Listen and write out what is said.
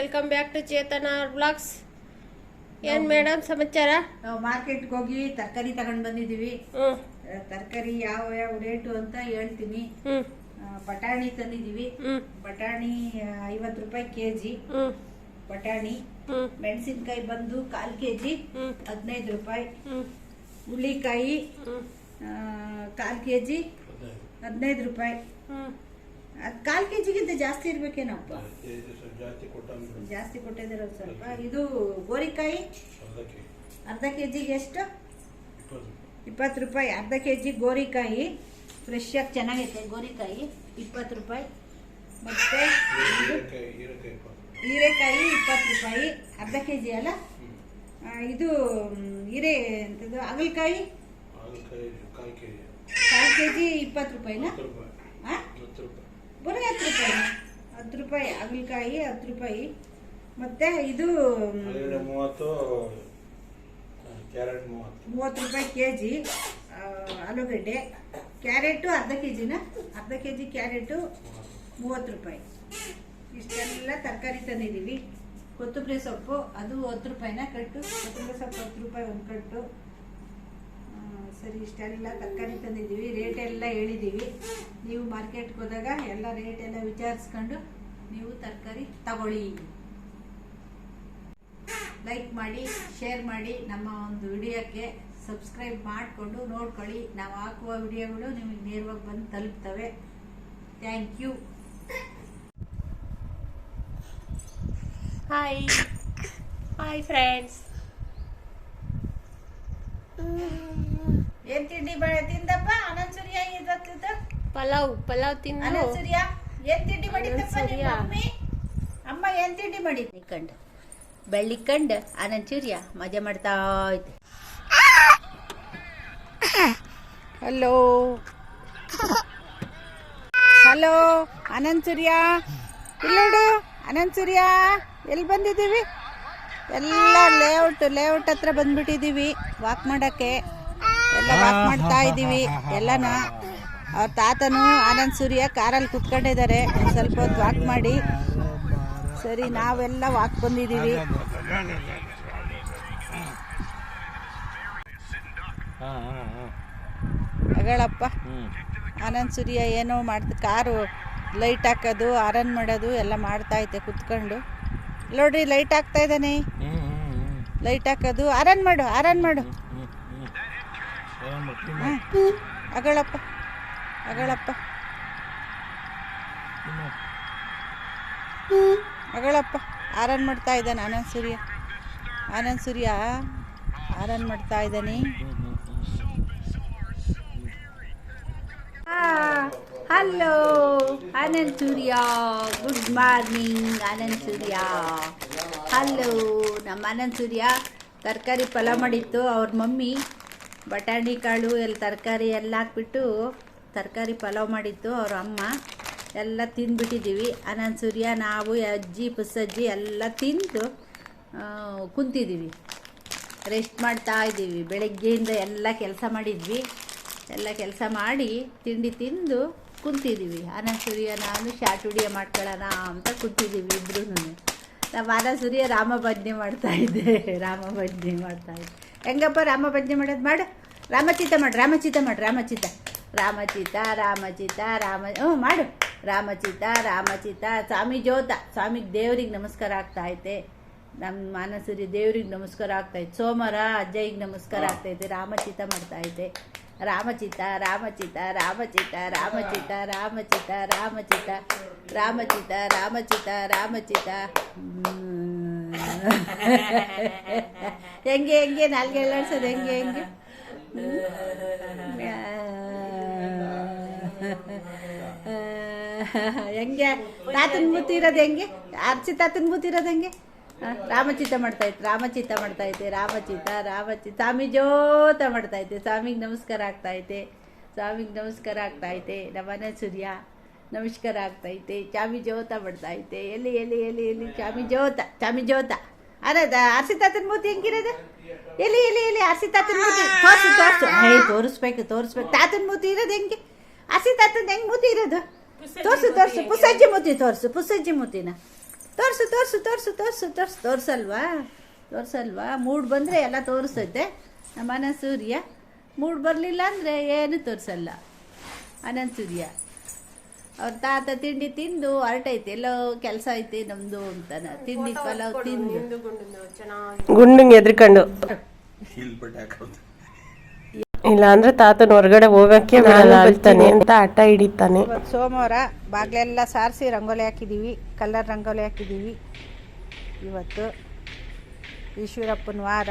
Welcome back to Chetana blogs ಏನ್ madam ಸಮಾಚಾರ? ನಾವು ಮಾರ್ಕೆಟ್ಗೆ ಹೋಗಿ ತರಕಾರಿ ತಗೊಂಡ್ ಬಂದಿದೀವಿ ಹ್ಮ್. ತರಕಾರಿ ಯಾವ ಯಾವ ರೇಟು ಅಂತ ಹೇಳ್ತೀನಿ. ಬಟಾಣಿ ತಂದಿದೀವಿ ಹ್ಮ್. ಬಟಾಣಿ ಐವತ್ತು ರೂಪಾಯಿ ಕೆಜಿ. ಹ್ಮ್. ಬಟಾಣಿ ಹ್ಮ್. ಮೆಣಸಿನ್ಕಾಯಿ ಬಂದು ಕಾಲ್ ಕೆಜಿ. ಹ್ಮ್. ಹದಿನೈದು ರೂಪಾಯಿ. ಹ್ಮ್. ಹುಳ್ಳಿಕಾಯಿ ಹ್ಮ್. ಆ, ಕಾಲ್ ಕೆಜಿ. ಹದಿನೈದು ರೂಪಾಯಿ. ಹ್ಮ್. ಅದ್ ಕೆ ಕೆಜಿಗಿಂತ ಜಾಸ್ತಿ ಇರ್ಬೇಕೇನಪ್ಪ? ಜಾಸ್ತಿ ಕೊಟ್ಟಿದ್ದೀರ ಸ್ವಲ್ಪ. ಇದು ಗೋರಿಕಾಯಿ ಅರ್ಧ ಅರ್ಧ ಕೆಜಿಗೆ ಎಷ್ಟು? ಇಪ್ಪತ್ತು ರೂಪಾಯಿ. ಅರ್ಧ ಕೆ ಜಿ ಗೋರಿಕಾಯಿ. ಫ್ರೆಶ್ ಆಗಿ ಚೆನ್ನಾಗೈತೆ ಗೋರಿಕಾಯಿ. ಇಪ್ಪತ್ತು ರೂಪಾಯಿ. ಮತ್ತೆ ಹೀರೆಕಾಯಿ ಇಪ್ಪತ್ತು ರೂಪಾಯಿ. ಅರ್ಧ ಕೆ ಜಿ ಅಲ್ಲ ಇದು ಹೀರೆ ಎಂಥದ್ದು ಹಾಗಲಕಾಯಿ? ಕಾಲ್ ಕಾಲು ಕೆ ಜಿ ಕಾಲು ಕೆ ಇಪ್ಪತ್ತು ರೂಪಾಯಿನಾ? ಹತ್ತು ಬರೀ ಹತ್ತು ರೂಪಾಯಿ. ಹತ್ತು ರೂಪಾಯಿ ಹಾಗಲಕಾಯಿ ಹತ್ತು ರೂಪಾಯಿ. ಮತ್ತೆ ಇದು ಮೂವತ್ತು ಕ್ಯಾರೆಟ್ ಮೂವತ್ತು. ಮೂವತ್ತು ರೂಪಾಯಿ ಕೆ ಜಿ ಆಲೂಗಡ್ಡೆ. ಕ್ಯಾರೆಟು ಅರ್ಧ ಕೆ ಜಿನ ಅರ್ಧ ಕೆ ಜಿ ಕ್ಯಾರೆಟು ಮೂವತ್ತು ರೂಪಾಯಿ. ಇಷ್ಟೆಲ್ಲ ತರಕಾರಿ ತಂದಿದ್ದೀವಿ. ಕೊತ್ತಂಬರಿ ಸೊಪ್ಪು ಅದು ಹತ್ತು ರೂಪಾಯಿನ ಕಟ್ಟು? ಕೊತ್ತಂಬರಿ ಸೊಪ್ಪು ಹತ್ತು ರೂಪಾಯಿ ಒಂದು ಕಟ್ಟು. ಸರಿ ಇಷ್ಟೆಲ್ಲ ತರಕಾರಿ ತಂದಿದ್ದೀವಿ ರೇಟ್ ಎಲ್ಲ ಹೇಳಿದ್ದೀವಿ. ನೀವು ಮಾರ್ಕೆಟ್ಗೆ ಹೋದಾಗ ಎಲ್ಲ ರೇಟ್ ಎಲ್ಲ ವಿಚಾರಿಸ್ಕೊಂಡು ನೀವು ತರಕಾರಿ ತಗೊಳ್ಳಿ. ಲೈಕ್ ಮಾಡಿ ಶೇರ್ ಮಾಡಿ ನಮ್ಮ ಒಂದು ವಿಡಿಯೋಕ್ಕೆ ಸಬ್ಸ್ಕ್ರೈಬ್ ಮಾಡಿಕೊಂಡು ನೋಡ್ಕೊಳ್ಳಿ. ನಾವು ಹಾಕುವ ವಿಡಿಯೋಗಳು ನಿಮಗೆ ನೇರವಾಗಿ ಬಂದು ತಲುಪ್ತವೆ. Thank you hi hi friends ಏನ್ ತಿಂಡಿ ತಿಂದಪ್ಪ? ಆನಂದ್ ಸೂರ್ಯ ಇವತ್ತು ಪಲಾವ್ ಪಲಾವ್ ತಿಂದು. ಆನಂದ್ ಸೂರ್ಯ? ಏನ್ ತಿಂಡಿ ಮಾಡಿದ್ದಪ್ಪ ನಿಮ್ಮ ಮಮ್ಮಿ? ಅಮ್ಮ ಏನ್ ತಿಂಡಿ ಮಾಡಿದ್ನಿ ಕಂಡು ಬೆಳ್ಳಿ ಕಂಡು ಆನಂದ್ ಸೂರ್ಯ ಮಜಾ ಮಾಡ್ತಾ ಇದ್ದೆ. ಹಲೋ. ಹಲೋ ಅನಂತ್ ಸೂರ್ಯ. ಇಲ್ಲೋಡು ಅನಂತ್ ಸೂರ್ಯ ಎಲ್ಲಿ ಬಂದಿದ್ದೀವಿ? ಎಲ್ಲ ಲೇಔಟ್ ಲೇಔಟ್ ಹತ್ರ ಬಂದ್ಬಿಟ್ಟಿದ್ದೀವಿ. ವಾಕ್ ಮಾಡಕ್ಕೆ. ಎಲ್ಲ ವಾಕ್ ಮಾಡ್ತಾ ಇದ್ದೀವಿ. ಎಲ್ಲನ ಅವ್ರ ತಾತನು ಆನಂದ್ ಸೂರ್ಯ ಕಾರಲ್ಲಿ ಕುತ್ಕೊಂಡಿದ್ದಾರೆ. ಒಂದ್ ಸ್ವಲ್ಪ ಹೊತ್ತು ವಾಕ್ ಮಾಡಿ. ಸರಿ ನಾವೆಲ್ಲ ವಾಕ್ ಬಂದಿದ್ದೀವಿ. ಅಗಳಪ್ಪ ಆನಂದ್ ಸೂರ್ಯ ಏನೋ ಮಾಡ್ತ ಕಾರು ಲೈಟ್ ಹಾಕೋದು ಆರನ್ ಮಾಡೋದು ಎಲ್ಲ ಮಾಡ್ತಾ ಐತೆ ಕುತ್ಕೊಂಡು. ನೋಡ್ರಿ ಲೈಟ್ ಹಾಕ್ತಾ ಇದ್ದಾನೆ. ಲೈಟ್ ಹಾಕೋದು ಆರನ್ ಮಾಡು ಆರನ್ ಮಾಡು ಹ್ಞೂ ಹ್ಞೂ ಏನು ಮಾಡ್ತೀನಿ ಹ್ಮ್. ಅಗಳಪ್ಪ ಅಗಳಪ್ಪ. ಅಗಳಪ್ಪ, ಆರನ್ ಮಾಡ್ತಾ ಇದ್ದಾನೆ ಆನಂದ್ ಸೂರ್ಯ. ಆನಂದ್ ಸೂರ್ಯ, ಆರನ್ ಮಾಡ್ತಾ ಇದ್ದಾನೆ. Hello, Anand Surya. Good morning Anand Surya. Hello, ನಮ್ಮ ಆನಂದ್ ಸೂರ್ಯ, ತರಕಾರಿ ಪಲಾವ್ ಮಾಡಿತ್ತು. ಅವ್ರ ಮಮ್ಮಿ ಬಟಾಣಿ, ಕಾಳು ಎಲ್ಲ ತರಕಾರಿ ಎಲ್ಲ ಹಾಕ್ಬಿಟ್ಟು ತರಕಾರಿ ಪಲಾವ್ ಮಾಡಿತ್ತು ಅವ್ರ ಅಮ್ಮ. ಎಲ್ಲ ತಿಂದ್ಬಿಟ್ಟಿದ್ದೀವಿ. ಅನಂತ, ಸೂರ್ಯ, ನಾವು, ಅಜ್ಜಿ, ಪುಸ್ಸಜ್ಜಿ ಎಲ್ಲ ತಿಂದು ಕುಂತಿದ್ದೀವಿ. ರೆಸ್ಟ್ ಮಾಡ್ತಾ ಇದ್ದೀವಿ. ಬೆಳಗ್ಗೆಯಿಂದ ಎಲ್ಲ ಕೆಲಸ ಮಾಡಿದ್ವಿ. ಎಲ್ಲ ಕೆಲಸ ಮಾಡಿ ತಿಂಡಿ ತಿಂದು ಕುಂತಿದ್ದೀವಿ. ಅನಂತ, ಸೂರ್ಯ, ನಾನು ಶಾರ್ಟ್ ವಿಡಿಯೋ ಮಾಡ್ಕೊಳ್ಳೋಣ ಅಂತ ಕುಂತಿದ್ದೀವಿ ಇಬ್ರು ನಮ್ಮ ಅನಂತ ಸೂರ್ಯ, ರಾಮ ಭಜನೆ ಮಾಡ್ತಾ ಇದ್ದೆ. ರಾಮ ಮಾಡ್ತಾ ಇದ್ದೆ. ಹೆಂಗಪ್ಪ ರಾಮ ಭಜನೆ ಮಾಡೋದು ಮಾಡು. ರಾಮಚಿತ ಮಾಡು ರಾಮಚಿತ ಮಾಡು ರಾಮಚಿತ ರಾಮಚಿತ ರಾಮಚಿತ ರಾಮ ಹ್ಞೂ ಮಾಡು. ರಾಮಚಿತ ರಾಮಚಿತ ಸ್ವಾಮಿ ಜ್ಯೋತ. ಸ್ವಾಮಿಗೆ ದೇವ್ರಿಗೆ ನಮಸ್ಕಾರ ಆಗ್ತಾ ಐತೆ. ನಮ್ಮ ಮಾನಸೂರಿ ದೇವ್ರಿಗೆ ನಮಸ್ಕಾರ ಆಗ್ತೈತೆ ಸೋಮವಾರ ಅಜ್ಜಯ್ಯಗೆ ನಮಸ್ಕಾರ ಆಗ್ತೈತೆ ರಾಮಚಿತ ಮಾಡ್ತಾ ಐತೆ. ರಾಮಚಿತ ರಾಮಚಿತ ರಾಮಚಿತ ರಾಮಚಿತ ರಾಮಚಿತ ರಾಮಚಿತ ರಾಮಚಿತ ರಾಮಚಿತ ರಾಮಚಿತ. ಹೆಂಗೆ ಹೆಂಗೆ, ನಾಲ್ಗೆ ಎಲ್ಲಾಡ್ಸೋದು ಹೆಂಗೆ ಹೆಂಗೆ? ಹೆಂಗೆ? ತಾತನ ಮುತ್ತಿರೋದು ಹೆಂಗೆ? ಅರ್ಚಿ ತಾತನ ಮುತ್ತಿರೋದು ಹೆಂಗೆ? ರಾಮಚಿತ ರಾಮಚಿತ್ತ ರಾಮಚಿತ ಮಾಡ್ತಾಯಿದ್ದೆ ರಾಮಚಿತ ರಾಮಚಿ ಸ್ವಾಮಿ ಜೋತ ಮಾಡ್ತಾಯಿದ್ದೆ ಸ್ವಾಮಿಗೆ ನಮಸ್ಕಾರ ಆಗ್ತಾಯಿದ್ದೆ ಸ್ವಾಮಿಗೆ ನಮಸ್ಕಾರ ಆಗ್ತಾಯಿದ್ದೆ ನಮ್ಮನೆ ಸೂರ್ಯ, ನಮಸ್ಕಾರ ಆಗ್ತೈತೆ ಚಾಮಿ ಜೋತ ಐತೆ ಎಲ್ಲಿ ಎಲ್ಲಿ ಎಲ್ಲಿ ಎಲ್ಲಿ ಚಾಮಿ ಜೋತ ಚಾಮಿ ಜೋತ. ಅರದ ಆರ್ಸಿ ತಾತನ ಮೂತಿ ಹೆಂಗಿರೋದು? ಎಲ್ಲಿ ಎಲ್ಲಿ ಎಲ್ಲಿ ಆರ್ಸಿ ತಾತನ ಮೂತಿ? ತೋರ್ಸು ತೋರ್ಸು. ಹೇ ತೋರಿಸ್ಬೇಕು ತೋರಿಸ್ಬೇಕು. ತಾತನ ಮೂತಿ ಇರೋದು ಹೆಂಗೆ? ಆರ್ಸಿ ತಾತನ ಹೆಂಗೆ ಮೂತಿ ಇರೋದು? ತೋರ್ಸು ತೋರ್ಸು. ಪುಸಜ್ಜಿ ಮೂತಿ ತೋರ್ಸು ಪುಸಜ್ಜಿ ಮೂತಿನ. ತೋರ್ಸು ತೋರ್ಸು ತೋರ್ಸು ತೋರ್ಸು ತೋರ್ಸು. ತೋರ್ಸಲ್ವಾ? ತೋರ್ಸಲ್ವಾ? ಮೂಡ್ ಬಂದರೆ ಎಲ್ಲ ತೋರಿಸುತ್ತೆ. ನಮ್ಮ ಅನಂತ ಸೂರ್ಯ. ಮೂಡ್ ಬರಲಿಲ್ಲ ಅಂದರೆ ಏನು ತೋರಿಸಲ್ಲ. ಅನಂತ ಸೂರ್ಯ. ಅವ್ರ ತಾತ ತಿಂಡಿ ತಿಂದು ಹೊರಟೈತೆ. ಎಲ್ಲೋ ಕೆಲಸ ಐತೆ ನಮ್ದು ಅಂತಾನ. ತಿಂಡಿ ಪಲಾವ್ ತಿಂದು. ಗುಂಡಿಂಗ್ ಎದ್ರಿಕೊಂಡು. ಇಲ್ಲಿ ಅಂದ್ರೆ ತಾತನ ಹೊರಗಡೆ ಹೋಗಕ್ಕೆ ಬಿಡಲ್ಲ ಅಳ್ತಾನೆ ಅಂತ ಹಠ ಹಿಡಿತಾನೆ. ಇವತ್ತು ಸೋಮವಾರ ಬಾಗ್ಲೆಲ್ಲ ಸಾರಿಸಿ ರಂಗೋಲಿ ಹಾಕಿದೀವಿ. ಕಲರ್ ರಂಗೋಲಿ ಹಾಕಿದೀವಿ. ಇವತ್ತು ಈಶ್ವರಪ್ಪನ ವಾರ.